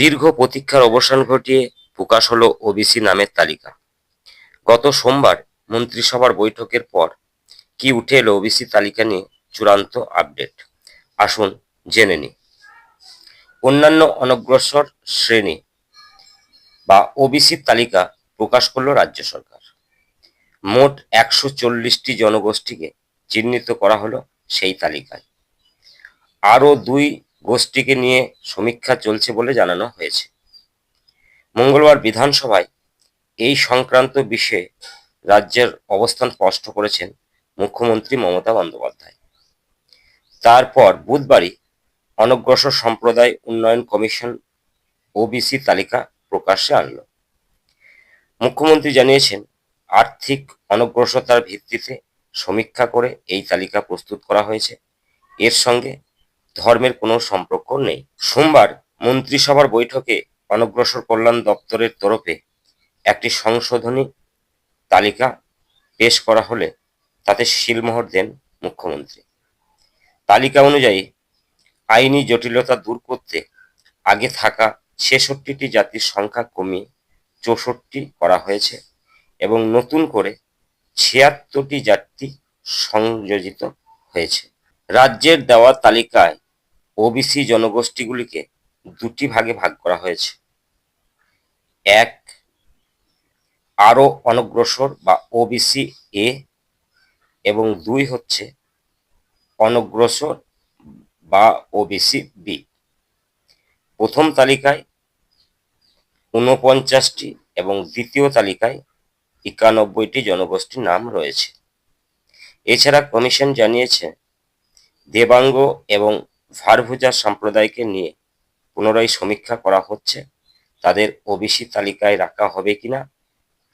দীর্ঘ প্রতীক্ষার অবসান ঘটিয়ে প্রকাশ হলো ওবিসি নামের তালিকা। গত সোমবার মন্ত্রিসভার বৈঠকের পর কি উঠে এলো ওবিসি তালিকা নিয়ে চূড়ান্ত আপডেট? আসুন জেনে নিই। অন্যান্য অনগ্রসর শ্রেণি বা ওবিসির তালিকা প্রকাশ করল রাজ্য সরকার। মোট একশো চল্লিশটি জনগোষ্ঠীকে চিহ্নিত করা হলো সেই তালিকায়। আরও দুই গোষ্ঠীকে নিয়ে সমীক্ষা চলছে বলে জানানো হয়েছে। মঙ্গলবার বিধানসভায় এই সংক্রান্ত বিষয়ে রাজ্যের অবস্থান স্পষ্ট করেছেন মুখ্যমন্ত্রী মমতা বন্দ্যোপাধ্যায়। তারপর বুধবারই অনগ্রসর সম্প্রদায় উন্নয়ন কমিশন ওবিসি তালিকা প্রকাশ্যে আনল। মুখ্যমন্ত্রী জানিয়েছেন, আর্থিক অনগ্রসরতার ভিত্তিতে সমীক্ষা করে এই তালিকা প্রস্তুত করা হয়েছে। এর সঙ্গে ধর্মের কোনো সম্পর্ক নেই। সোমবার মন্ত্রিসভার বৈঠকে অনগ্রসর কল্যাণ দপ্তরের তরফে একটি সংশোধনী তালিকা পেশ করা হলে তাতে শিলমোহর দেন মুখ্যমন্ত্রী। তালিকা অনুযায়ী আইনি জটিলতা দূর করতে আগে থাকা ছেষট্টিটি জাতির সংখ্যা কমিয়ে চৌষট্টি করা হয়েছে এবং নতুন করে ছিয়াত্তরটি জাতি সংযোজিত হয়েছে। রাজ্যের দেওয়া তালিকায় ওবিসি জনগোষ্ঠীগুলিকে দুটি ভাগে ভাগ করা হয়েছে। এক, আরও অনগ্রসর বা ওবিসি এ এবং দুই হচ্ছে অনগ্রসর বা ওবিসি বি প্রথম তালিকায় ঊনপঞ্চাশটি এবং দ্বিতীয় তালিকায় একানব্বইটি জনগোষ্ঠীর নাম রয়েছে। এছাড়া কমিশন জানিয়েছে দেবাঙ্গ এবং ভারভুজা সম্প্রদায়কে নিয়ে পুনরায় সমীক্ষা করা হচ্ছে। তাদের ওবিসি তালিকায় রাখা হবে কিনা,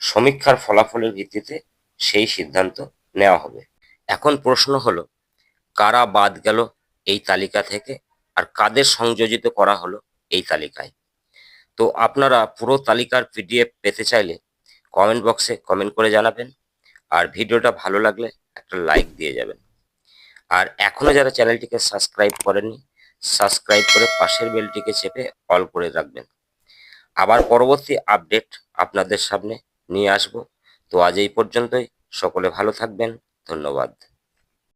সমীক্ষার ফলাফলের ভিত্তিতে সেই সিদ্ধান্ত নেওয়া হবে। এখন প্রশ্ন হলো, কারা বাদ গেল এই তালিকা থেকে আর কাদের সংযোজিত করা হলো এই তালিকায়? তো আপনারা পুরো তালিকার পিডিএফ পেতে চাইলে কমেন্ট বক্সে কমেন্ট করে জানাবেন। আর ভিডিওটা ভালো লাগলে একটা লাইক দিয়ে যাবেন। আর এখনও যারা চ্যানেলটিকে সাবস্ক্রাইব করেনি সাবস্ক্রাইব করে পাশের বেলটিকে চেপে অল করে রাখবেন। আবার পরবর্তী আপডেট আপনাদের সামনে নিয়ে আসব। তো আজ এই পর্যন্তই। সকলে ভালো থাকবেন। ধন্যবাদ।